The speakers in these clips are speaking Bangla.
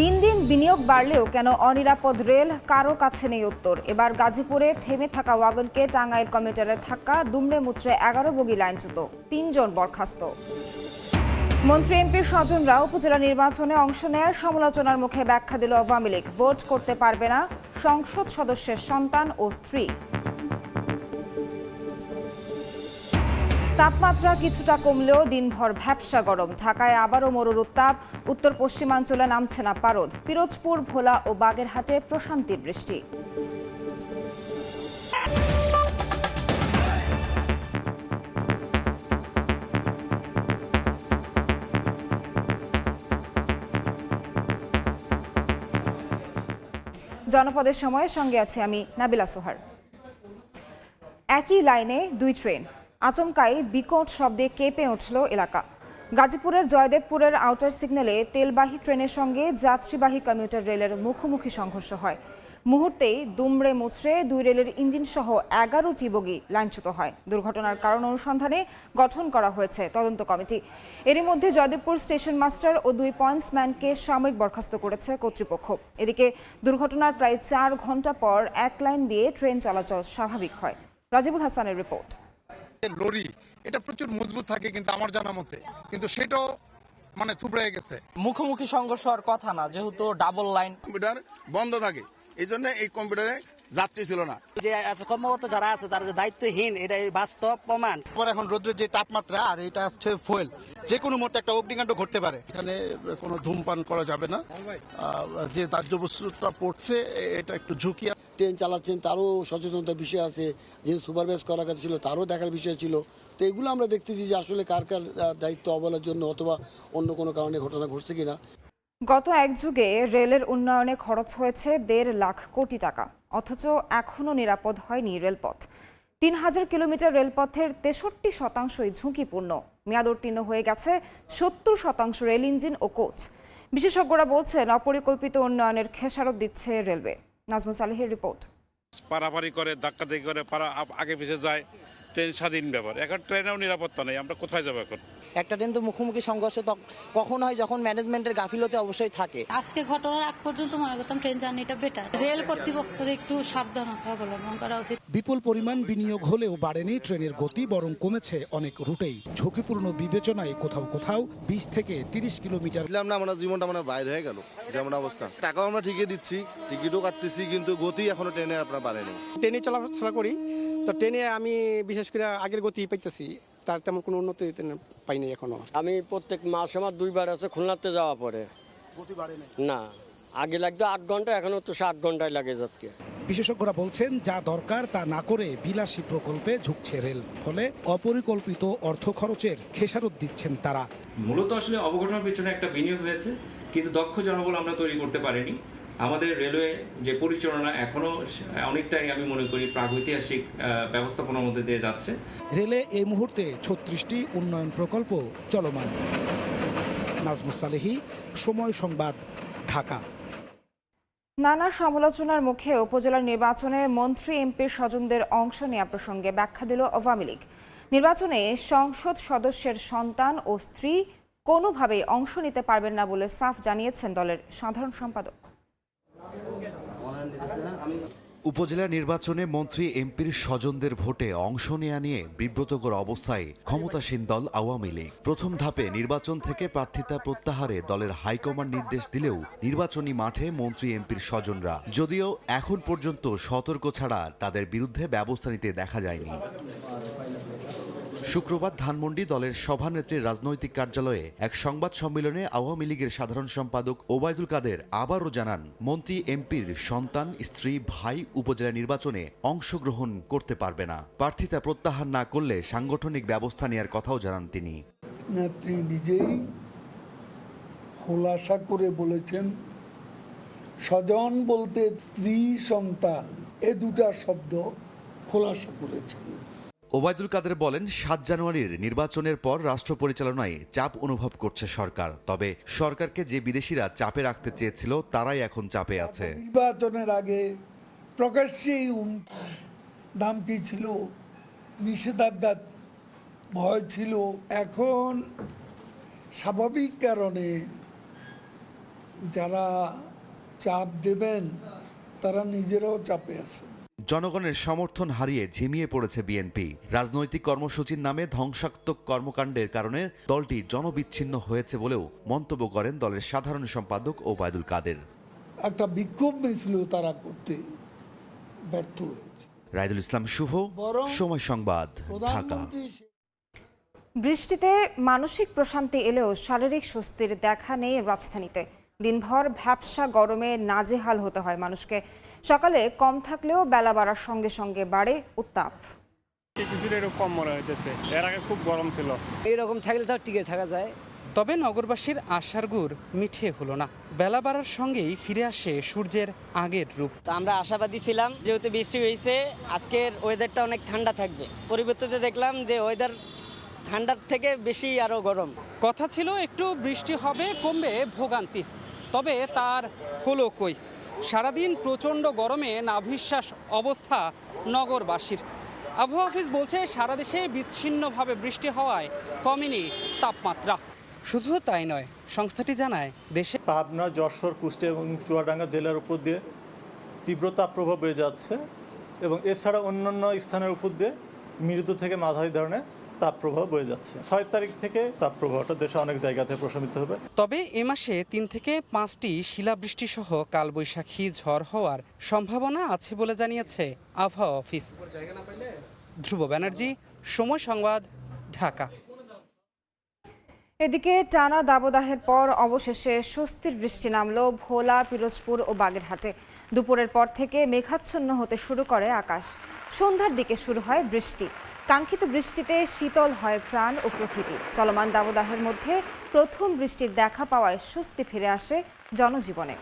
দিন দিন বিনিয়োগ বাড়লেও কেন অনিরাপদ রেল কারও কাছে নেই উত্তর? এবার গাজীপুরে থেমে থাকা ওয়াগনকে টাঙ্গাইল কমিউটারে ধাক্কা দুমড়ে মুচড়ে এগারো বগি লাইনচ্যুত, তিনজন বরখাস্ত। মন্ত্রী এমপির স্বজনরা উপজেলা নির্বাচনে অংশ নেয়ার সমালোচনার মুখে ব্যাখ্যা দিল আওয়ামী লীগ। ভোট করতে পারবে না সংসদ সদস্যের সন্তান ও স্ত্রী। তাপমাত্রা কিছুটা কমলেও দিনভর ভ্যাপসা গরম। ঢাকায় আবারও মরুর উত্তাপ উত্তর পশ্চিমাঞ্চলে নামছে না পারদ। পিরোজপুর, ভোলা ও বাগেরহাটে প্রশান্তির বৃষ্টি। জনপদের সময়ের সঙ্গে আছে আমি নাবিলা সোহার। একই লাইনে দুই ট্রেন। আচমকাই বিকট শব্দে কেঁপে উঠল এলাকা। গাজীপুরের জয়দেবপুরের আউটার সিগন্যালে তেলবাহী ট্রেনের সঙ্গে যাত্রীবাহী কমিউটার রেলের মুখোমুখি সংঘর্ষ হয়। মুহূর্তেই দুমড়ে মুচড়ে দুই রেলের ইঞ্জিন সহ এগারোটি বগি লাইনচ্যুত হয়। দুর্ঘটনার কারণ অনুসন্ধানে গঠন করা হয়েছে তদন্ত কমিটি। এরই মধ্যে জয়দেবপুর স্টেশন মাস্টার ও দুই পয়েন্টসম্যানকে সাময়িক বরখাস্ত করেছে কর্তৃপক্ষ। এদিকে দুর্ঘটনার প্রায় চার ঘণ্টা পর এক লাইন দিয়ে ট্রেন চলাচল স্বাভাবিক হয়। রাজিবুল হাসানের রিপোর্ট। লরি এটা প্রচুর মজবুত থাকে কিন্তু আমার জানা মতে। কিন্তু সেটাও মানে থুবড়ে গেছে। মুখোমুখি সংঘর্ষ হওয়ার কথা না যেহেতু ডাবল লাইন কম্পিউটার বন্ধ থাকে এই জন্য এই কম্পিউটারে যাত্রী ছিল না। যে কর্মকর্তা যারা আছে তারা যে দায়িত্বহীন এটা বাস্তব প্রমাণ। এবার এখন রোদ্রের যে তাপমাত্রা আর এটা হচ্ছে ফুয়েল যে কোনো মুহূর্তে একটা অগ্নিকাণ্ড ঘটতে পারে। এখানে কোনো ধূমপান করা যাবে না। আহ, যে দাহ্য বস্তুটা পড়ছে এটা একটু ঝুঁকি ট্রেন চালাচ্ছেন, তারও সচেতনতার বিষয় আছে, যেহেতু সুপারভাইজ করার কথা ছিল, তারও দেখার বিষয় ছিল। তো এগুলো আমরা দেখতেছি যে আসলে কার কার দায়িত্ব অবহেলার জন্য অথবা অন্য কোনো কারণে ঘটনা ঘটছে কিনা। গত এক যুগে রেলের উন্নয়নে খরচ হয়েছে দেড় লাখ কোটি টাকা, অথচ এখনও নিরাপদ হয়নি রেলপথ। তিন হাজার কিলোমিটার রেলপথের তেষট্টি শতাংশই ঝুঁকিপূর্ণ। মেয়াদোত্তীর্ণ হয়ে গেছে সত্তর শতাংশ রেল ইঞ্জিন ও কোচ। বিশেষজ্ঞরা বলছেন, অপরিকল্পিত উন্নয়নের খেসারত দিচ্ছে রেলওয়ে। নাজমুস সালেহের রিপোর্ট। পারাপারি করে ধাক্কাধাক্কি করে পারা আগে পিছিয়ে যায়। ট্রেন স্বাধীন ব্যাপার এখন ট্রেনেও নিরাপত্তা নেই আমরা কোথায় যাব এখন? একটা ট্রেন তো মুখোমুখি সংঘর্ষ কখন হয় যখন ম্যানেজমেন্টের গাফিলতি অবশ্যই থাকে। আজকের ঘটনার আগ পর্যন্ত মনে করতাম ট্রেন জার্নিটা বেটার রেল কর্তৃপক্ষের একটু সাবধানতা অবলম্বন করা উচিত। বিপুল পরিমাণ বিনিয়োগ হলেও বাড়েনি ট্রেনের গতি বরং কমেছে অনেক রুটেই। ঝুঁকিপূর্ণ বিবেচনায় কোথাও কোথাও বিশ থেকে তিরিশ কিলোমিটার বুঝলাম না আমার জীবনটা মানে বাইরে হয়ে গেল যেমন অবস্থা। টাকাও আমরা ঠিকই দিচ্ছি টিকিটও কাটতেছি কিন্তু গতি এখনও ট্রেনে আপনার বাড়েনি। ট্রেনে চলাফেরা করি। তো ট্রেনে আমি বিশেষ করে আগের গতি পাইতেছি তার তেমন কোনো উন্নতি পাইনি এখনও। আমি প্রত্যেক মাস আমার দুইবার আছে খুলনাতে যাওয়া পরে। না আগে লাগতো আট ঘণ্টা এখন তো সাত ঘন্টায় লাগে যাচ্ছে বিশেষজ্ঞরা বলছেন যা দরকার তা না করে বিলাসী প্রকল্পে ঝুঁকছে রেল ফলে অপরিকল্পিত অর্থ খরচের খেসারত দিচ্ছেন তারা। মূলত আসলে অবঘটনার পিছনে একটা বিনিয়োগ হয়েছে কিন্তু দক্ষ জনবল আমরা তৈরি করতে পারিনি। আমাদের রেলওয়ে যে পরিচালনা এখনও অনেকটাই আমি মনে করি প্রাগৈতিহাসিক ব্যবস্থাপনার মধ্যে দিয়ে যাচ্ছে। রেলে এই মুহূর্তে ছত্রিশটি উন্নয়ন প্রকল্প চলমান। নাজমুস সালেহি সময় সংবাদ ঢাকা। নানা সমালোচনার মুখে উপজেলার নির্বাচনে মন্ত্রী এমপির স্বজনদের অংশ নেওয়া প্রসঙ্গে ব্যাখ্যা দিল আওয়ামী লীগ। নির্বাচনে সংসদ সদস্যের সন্তান ও স্ত্রী কোনোভাবেই অংশ নিতে পারবেন না বলে সাফ জানিয়েছেন দলের সাধারণ সম্পাদক। উপজেলা নির্বাচনে মন্ত্রী এমপির স্বজনদের ভোটে অংশ নেয়া নিয়ে বিব্রতকর অবস্থায় ক্ষমতাসীন দল আওয়ামী লীগ। প্রথম ধাপে নির্বাচন থেকে প্রার্থিতা প্রত্যাহারে দলের হাইকমান্ড নির্দেশ দিলেও নির্বাচনী মাঠে মন্ত্রী এমপির স্বজনরা। যদিও এখন পর্যন্ত সতর্ক ছাড়া তাদের বিরুদ্ধে ব্যবস্থা নিতে দেখা যায়নি। শুক্রবার ধানমন্ডি দলের সভানেত্রীর রাজনৈতিক কার্যালয়ে এক সংবাদ সম্মেলনে আওয়ামী লীগের সাধারণ সম্পাদক ওবায়দুল কাদের আবারও জানান, মন্ত্রী এমপির সন্তান, স্ত্রী, ভাই উপজেলা নির্বাচনে অংশগ্রহণ করতে পারবে না। প্রার্থিতা প্রত্যাহার না করলে সাংগঠনিক ব্যবস্থা নেওয়ার কথাও জানান তিনি। নেত্রী নিজেই খোলাসা করে বলেছেন, স্বজন বলতে স্ত্রী, সন্তান, এ দুটা শব্দ খোলাসা করেছেন। ওবায়দুল কাদের বলেন, সাত জানুয়ারির নির্বাচনের পর রাষ্ট্র পরিচালনায় চাপ অনুভব করছে সরকার। তবে সরকারকে যে বিদেশিরা চাপে রাখতে চেয়েছিল, তারাই এখন চাপে আছে। নির্বাচনের আগে প্রকাশ্যেই দাম কি ছিল? নিষেধাজ্ঞা ভয় ছিল। এখন স্বাভাবিক কারণে যারা চাপ দেবেন, তারা নিজেরাও চাপে আছেন। জনগণের সমর্থন হারিয়ে ঝিমিয়ে পড়েছে বিএনপি। রাজনৈতিক কর্মসূচির নামে ধ্বংসাত্মক কর্মকাণ্ডের কারণে দলটি জনবিচ্ছিন্ন হয়েছে বলেও মন্তব্য করেন দলের সাধারণ সম্পাদক ওবায়দুল কাদের। একটা বিক্ষোভ মিছিল তারা করতে ব্যর্থ হয়েছে। রায়দুল ইসলাম শুভ সময় সংবাদ ঢাকা। বৃষ্টিতে মানসিক প্রশান্তি এলেও শারীরিক স্বস্তির দেখা নেই রাজধানীতে। দিনভর ভ্যাবসা গরমে নাজেহাল হতে হয় মানুষকে। সকালে কম থাকলেও বেলা বাড়ার সঙ্গে সঙ্গে বাড়ে উত্তাপ। কিছুটা একটু কম মনে হইতেছে। এর আগে খুব গরম ছিল। এইরকম থাকলে তো টিকে থাকা যায়। তবে নগরবাসীর আশার গুড় মিঠে হলো না। বেলা বাড়ার সঙ্গেই ফিরে আসে সূর্যের আগের রূপ। তো আমরা আশাবাদী ছিলাম যেহেতু বৃষ্টি হয়েছে আজকের ওয়েদারটা অনেক ঠান্ডা থাকবে। পরিবর্তিতে দেখলাম যে ওয়েদার ঠান্ডার থেকে বেশি আরও গরম। কথা ছিল একটু বৃষ্টি হবে কমবে ভোগান্তি। তবে তার হলো কই? সারাদিন প্রচণ্ড গরমে নাভিশ্বাস অবস্থা নগরবাসীর। আবহাওয়া অফিস বলছে, সারা দেশে বিচ্ছিন্নভাবে বৃষ্টি হওয়ায় কমেনি তাপমাত্রা। শুধু তাই নয়, সংস্থাটি জানায়, দেশে পাবনা, যশোর, কুষ্টিয়া এবং চুয়াডাঙ্গা জেলার উপর দিয়ে তীব্র তাপপ্রবাহ বয়ে যাচ্ছে এবং এছাড়া অন্যান্য স্থানের উপর দিয়ে মৃদু থেকে মাঝারি ধরনের তাপপ্রবাহ বয়ে যাচ্ছে। ছয় তারিখ থেকে তাপপ্রবাহটা দেশে অনেক জায়গাতে প্রশমিত হবে। তবে এ মাসে তিন থেকে পাঁচটি শিলাবৃষ্টি সহ কালবৈশাখী ঝড় হওয়ার সম্ভাবনা আছে বলে জানিয়েছে আবহাওয়া অফিস। ধ্রুব ব্যানার্জি সময় সংবাদ ঢাকা। এদিকে টানা দাবদাহের পর অবশেষে স্বস্তির বৃষ্টি নামল ভোলা পিরোজপুর ও বাগেরহাটে। দুপুরের পর থেকে মেঘাচ্ছন্ন হতে শুরু করে আকাশ। সন্ধ্যার দিকে শুরু হয় বৃষ্টি। কাঙ্ক্ষিত বৃষ্টিতে শীতল হয় প্রাণ ও প্রকৃতি। চলমান দাবদাহের মধ্যে প্রথম বৃষ্টির দেখা পাওয়ায় স্বস্তি ফিরে আসে জনজীবনে।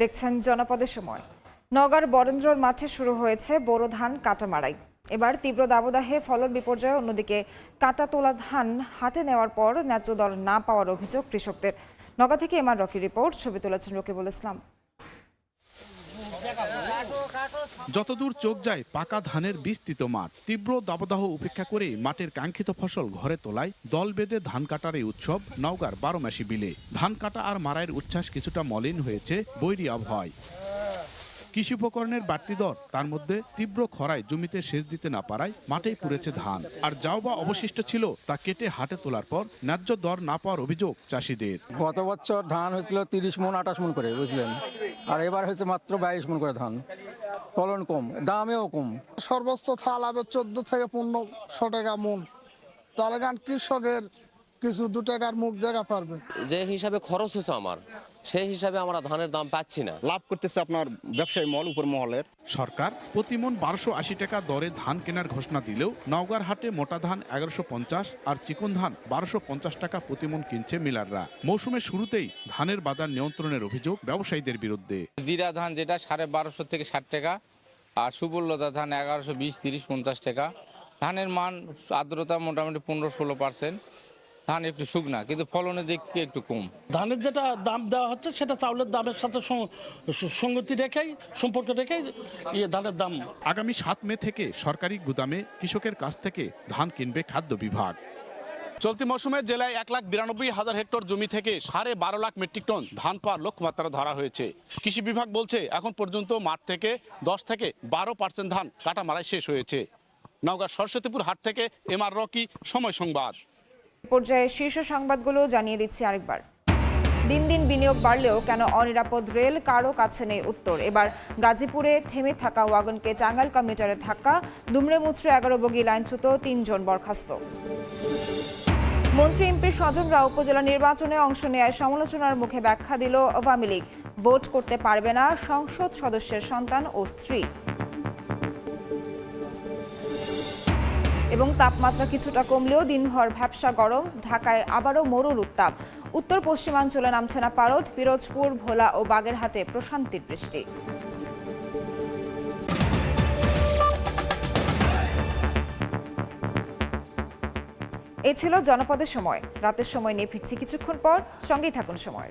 দেখছেন জনপদের সময়। নগার বরেন্দ্রর মাঠে শুরু হয়েছে বোরো ধান কাটা মারাই এবার তীব্র দাবদাহে ফলন বিপর্যয় অন্যদিকে কাটা তোলা ধান হাটে নেওয়ার পর ন্যায্য দর না পাওয়ার অভিযোগ কৃষকদের। নগা থেকে এমআর রকি রিপোর্ট, ছবি তুলেছেন রকিবুল ইসলাম। যতদূর চোখ যায়, পাকা ধানের বিস্তৃত মাঠ। তীব্র দাবদাহ উপেক্ষা করে মাঠের কাঙ্ক্ষিত ফসল ঘরে তোলায় দল বেঁধে ধান কাটার এই উৎসব নওগাঁর বারোমাসি বিলে। ধান কাটা আর মারাইয়ের উচ্ছ্বাস কিছুটা মলিন হয়েছে বৈরী আবহাওয়ায়। কৃষি উপকরণের বাড়তি দর, তার মধ্যে তীব্র খরায় জমিতে সেচ দিতে না পারায় মাঠেই পুড়েছে ধান। আর যাও বা অবশিষ্ট ছিল, তা কেটে হাটে তোলার পর ন্যায্য দর না পাওয়ার অভিযোগ চাষিদের। গত বছর ধান হয়েছিল তিরিশ মন, আঠাশ মন করে, বুঝলেন? আর এবার হয়েছে মাত্র বাইশ মন করে ধান। ফলন কম দামেও কম। সর্বোচ্চ থাল হবে চোদ্দ থেকে পনেরোশো টাকা মন। তাহলে গান কৃষকের কিছু দু টাকার মুখ দেখা পারবে। যে হিসাবে খরচ হয়েছে আমার সেই হিসাবে আমরা ধানের দাম পাচ্ছি না। লাভ করতেছে আপনার ব্যবসায়ী মল উপর মহলের। সরকার প্রতিমন বারোশো আশি টাকা দরে ধান কেনার ঘোষণা দিলেও নওগাঁর হাটে মোটা ধান এগারোশো পঞ্চাশ আর চিকন ধান বারোশো পঞ্চাশ টাকা প্রতিমন কিনছে মিলাররা। মৌসুমের শুরুতেই ধানের বাজার নিয়ন্ত্রণের অভিযোগ ব্যবসায়ীদের বিরুদ্ধে। জিরা ধান যেটা সাড়ে বারোশো থেকে ষাট টাকা আর সুবর্ণতা ধান এগারোশো বিশ তিরিশ পঞ্চাশ টাকা। ধানের মান আর্দ্রতা মোটামুটি পনেরো ষোলো পার্সেন্ট। ধান একটু শুকনা কিন্তু ফলনের দিক থেকে একটু কম। ধানের যেটা দাম দেওয়া হচ্ছে সেটা চাউলের দামের সাথে সঙ্গতি রেখেই সম্পর্ক রেখেই ইয়ে ধানের দাম। আগামী সাত মে থেকে সরকারি গুদামে কৃষকের কাছ থেকে ধান কিনবে খাদ্য বিভাগ। চলতি মৌসুমে জেলায় এক লাখ বিরানব্বই হাজার হেক্টর জমি থেকে সাড়ে বারো লাখ মেট্রিক টন ধান পাওয়ার লক্ষ্যমাত্রা ধরা হয়েছে। কৃষি বিভাগ বলছে এখন পর্যন্ত মাঠ থেকে দশ থেকে বারো পার্সেন্ট ধান কাটা মারাই শেষ হয়েছে। নওগাঁ সরস্বতীপুর হাট থেকে এম আর রকি সময় সংবাদ। পর্যায়ে শীর্ষ সংবাদগুলো জানিয়ে দিচ্ছি আরেকবার। দিন দিন বিনিয়োগ বাড়লেও কেন অনিরাপদ রেল কারও কাছে নেই উত্তর। এবার গাজীপুরে থেমে থাকা ওয়াগনকে টাঙ্গাইল কমিটারে ধাক্কা, দুমড়ে মুচড়ে এগারো বগি লাইনচ্যুত তিনজন বরখাস্ত। মন্ত্রী এমপি স্বজনরা উপজেলা নির্বাচনে অংশ নেওয়ায় সমালোচনার মুখে ব্যাখ্যা দিল আওয়ামী লীগ। ভোট করতে পারবে না সংসদ সদস্যের সন্তান ও স্ত্রী। এবং তাপমাত্রা কিছুটা কমলেও দিনভর ভ্যাবসা গরম, ঢাকায় আবারও মরুর উত্তাপ। উত্তর পশ্চিমাঞ্চলে নামছে না পারদ, পিরোজপুর, ভোলা ও বাগেরহাটে প্রশান্তির বৃষ্টি। এ ছিল জনপদের সময়। রাতের সময় নিয়ে ফিরছি কিছুক্ষণ পর। সঙ্গেই থাকুন সময়।